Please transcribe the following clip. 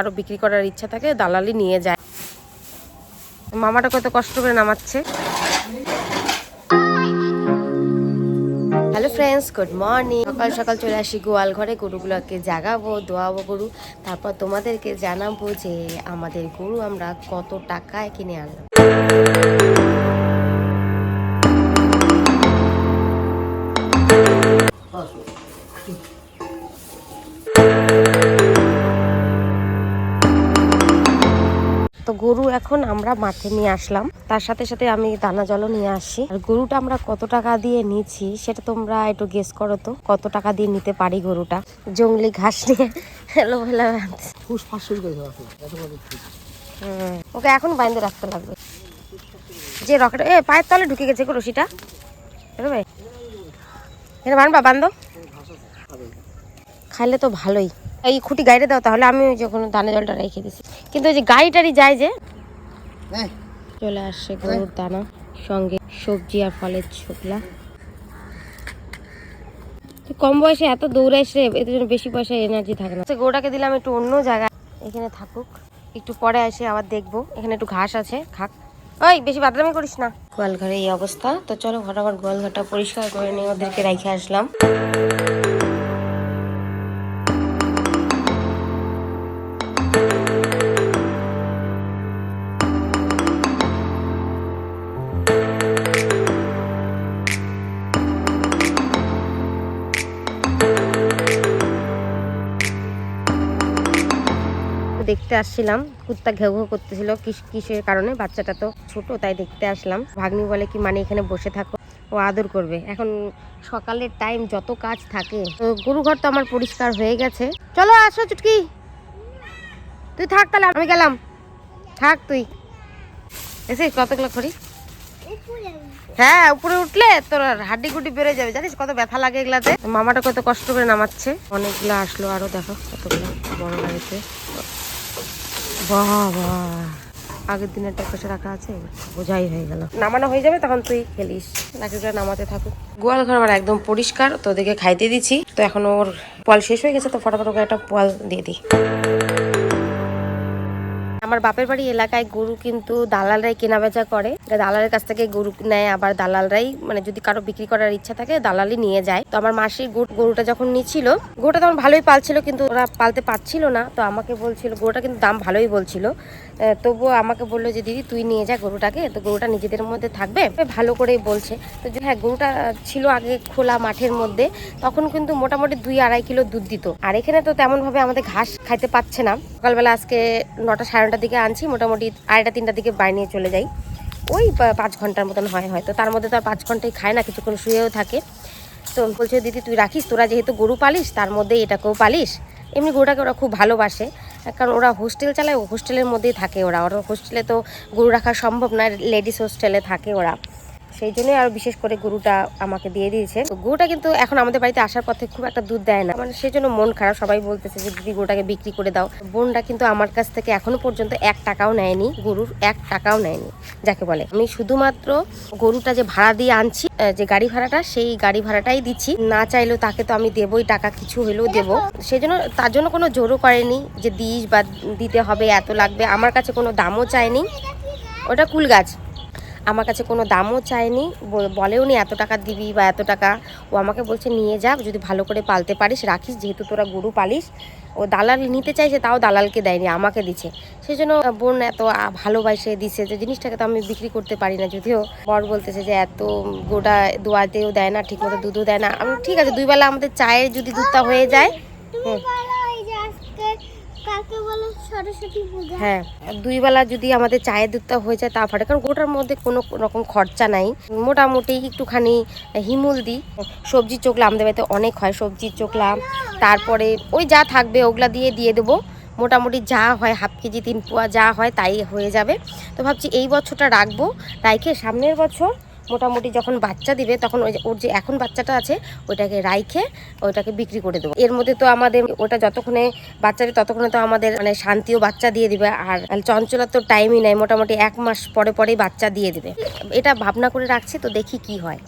আরও বিক্রি করার ইচ্ছা থাকে দালালি নিয়ে যায়। মামাটা কত কষ্ট করে নামাচ্ছে। হ্যালো ফ্রেন্ডস গুড মর্নিং সকাল সকাল চলে আসি গোয়াল ঘরে গরুগুলোকে জাগাবো দোয়াবো গরু। তারপর তোমাদেরকে জানাব যে আমাদের গরু আমরা কত টাকায় কিনে আনলাম। তো গরু এখন আমরা মাঠে নিয়ে আসলাম। তার সাথে সাথে আমি দানা জলও নিয়ে আসি। আর গরুটা আমরা কত টাকা দিয়ে নিচ্ছি সেটা তোমরা একটু গেস করো তো। কত টাকা দিয়ে নিতে পারি গরুটা? জঙ্গলি ঘাস নিয়ে। হুম, ওকে এখন বাইন্দে রাখতে লাগবে। যে রকেট এ পায়ের তলে ঢুকে গেছে গো রশিটা। বেরোবে এটা বানবা বান্ধব খাইলে তো ভালোই। এই খুঁটি গাইড়ে দাও তাহলে আমি ওই যখন দানা জলটা রেখে দিছি। কিন্তু ওই যে গাড়ি টাড়ি যায় যে। চলে আসছে গরুর দানা সঙ্গে সবজি আর ফলের ছোকলা কম বয়সে এত দৌড়াইস রে এদের জন্য বেশি পয়সা এনার্জি থাকে না। তো গরুটাকে দিলাম একটু অন্য জায়গায়। এখানে থাকুক। একটু পরে এসে আবার দেখব। এখানে একটু ঘাস আছে খাক। ওই বেশি বাদলামি করিস না। গোয়াল ঘরে এই অবস্থা। তো চলো ঘটাঘট গোয়াল ঘরটা পরিষ্কার করে নিয়ে ওদেরকে রেখে আসলাম। দেখতে আসছিলাম, কুত্তা ঘেউ ঘেউ করতেছিল, কিস, কিসের কারণে? বাচ্চাটা তো ছোট, তাই দেখতে আসলাম। ভাগ্নি বলে কি মানে এখানে বসে থাকো, ও আদর করবে। এখন সকালের টাইম যত কাজ থাকে, তো গরু ঘর তো আমার পরিষ্কার হয়ে গেছে। চলো আসো চুটকি। তুই থাক তাহলে, আমি গেলাম। থাক তুই। এসে কতগুলো খড়ি? হ্যাঁ উপরে উঠলে তোর হাড্ডি গুড্ডি বেড়ে যাবে। জানিস কত ব্যথা লাগে এগুলাতে? মামাটা কত কষ্ট করে নামাচ্ছে। অনেকগুলো আসলো আরও, দেখো কতগুলো বড় গাড়িতে বাবা। আগের দিনের পয়সা রাখা আছে বোঝাই হয়ে গেল। নামানো হয়ে যাবে তখন তুই খেলিস। নাকিগুলো নামাতে থাকুক। গোয়াল ঘর আমার একদম পরিষ্কার তো ওদেরকে খাইতে দিচ্ছি। তো এখন ওর পল শেষ হয়ে গেছে তো ফটাফট ওকে একটা পল দিয়ে দিই। আমার বাপের বাড়ি এলাকায় গরু কিন্তু দালালরাই কেনা বেচা করে। দালালের কাছ থেকে গরু নেয়, আবার দালালরাই মানে যদি কারও বিক্রি করার ইচ্ছা থাকে, দালালই নিয়ে যায়। তো আমার মাসি গরু- গরুটা যখন নিচ্ছিল গরুটা তখন ভালোই পালছিল, কিন্তু ওরা পালতে পারছিল না। তো আমাকে বলছিল, গরুটা কিন্তু দাম ভালোই বলছিল। তবুও আমাকে বলল যে, দিদি, তুই নিয়ে যা গরুটাকে, তো গরুটা নিজেদের মধ্যে থাকবে। ভালো করেই বলছে। তো হ্যাঁ গরুটা ছিল আগে খোলা মাঠের মধ্যে, তখন কিন্তু মোটামুটি দুই আড়াই কিলো দুধ দিত। আর এখানে তো তেমনভাবে আমাদের ঘাস খাইতে পাচ্ছে না। সকালবেলা আজকে নটা, সাড়ে নটার দিকে আনছি, মোটামুটি আড়াইটা, তিনটার দিকে বাইরে নিয়ে চলে যাই। ওই পাঁচ ঘণ্টার মতন হয় হয়তো তার মধ্যে তো আর পাঁচ ঘন্টায় খায় না, কিছুক্ষণ শুয়েও থাকে। তো বলছে, দিদি, তুই রাখিস? তোরা যেহেতু গরু পালিস, তার মধ্যে এটাকেও পালিস। এমনি গরুটাকে ওরা খুব ভালোবাসে। কারণ ওরা হোস্টেল চালায়, হোস্টেলের মধ্যেই থাকে ওরা। ওরা হোস্টেলে তো গরু রাখা সম্ভব না, লেডিস হোস্টেলে থাকে ওরা। সেই জন্যই আর বিশেষ করে গরুটা আমাকে দিয়ে দিয়েছে। তো গরুটা কিন্তু এখন আমাদের বাড়িতে আসার পথে খুব একটা দুধ দেয় না। মানে সেই জন্য মন খারাপ, সবাই বলতেছে যে, দিদি, গরুটাকে বিক্রি করে দাও। বোনটা কিন্তু আমার কাছ থেকে এখনও পর্যন্ত এক টাকাও নেয়নি, গরুর এক টাকাও নেয়নি, যাকে বলে। আমি শুধুমাত্র গরুটা যে ভাড়া দিয়ে আনছি যে গাড়ি ভাড়াটা, সেই গাড়ি ভাড়াটাই দিচ্ছি। না চাইলেও তাকে তো আমি দেবই, টাকা কিছু হলেও দেবো। সেই জন্য তার জন্য কোনো জোরও করেনি যে, দিস বা দিতে হবে, এত লাগবে। আমার কাছে কোনো দামও চায়নি। ওটা কুল গাছ। আমার কাছে কোনো দামও চায়নি, বল- বলেও নি এত টাকা দিবি বা এত টাকা। ও আমাকে বলছে, নিয়ে যা যদি ভালো করে পালতে পারিস, রাখিস, যেহেতু তোরা গরু পালিস। ও দালাল নিতে চাইছে, তাও দালালকে দেয়নি, আমাকে দিছে সেই জন্য বোন এত ভালোবাসে, দিছে যে জিনিসটাকে তো আমি বিক্রি করতে পারি না। যদিও বর বলতেছে যে, এত গোটা দোয়াতেও দেয় না, ঠিকমতো দুধও দেয় না। আমি ঠিক আছে, দুই বেলা আমাদের চায়ের যদি দুধটা হয়ে যায়। হুম। হ্যাঁ দুই বেলা যদি আমাদের চায়ের দুধটা হয়ে যায় তা ফাটে কারণ গোটার মধ্যে কোনো রকম খরচা নাই। মোটামুটি একটুখানি হিমুল দিই। সবজি চোখলা আমাদের বাড়িতে অনেক হয় সবজির চোখলা। তারপরে ওই যা থাকবে ওগুলা দিয়ে দিয়ে দেবো। মোটামুটি যা হয়, হাফ কেজি, তিন পোয়া যা হয় তাই হয়ে যাবে। তো ভাবছি এই বছরটা রাখব, রাইখে সামনের বছর মোটামুটি যখন বাচ্চা দিবে, তখন ওই ওর যে এখন বাচ্চাটা আছে, ওইটাকে রাইখে ওইটাকে বিক্রি করে দেবো। এর মধ্যে তো আমাদের, ওটা যতক্ষণে বাচ্চা দেবে, ততক্ষণে তো আমাদের মানে শান্তিও বাচ্চা দিয়ে দিবে। আর চঞ্চলার তো টাইমই নাই, মোটামুটি এক মাস পরে পরেই বাচ্চা দিয়ে দিবে। এটা ভাবনা করে রাখছি, তো দেখি কি হয়।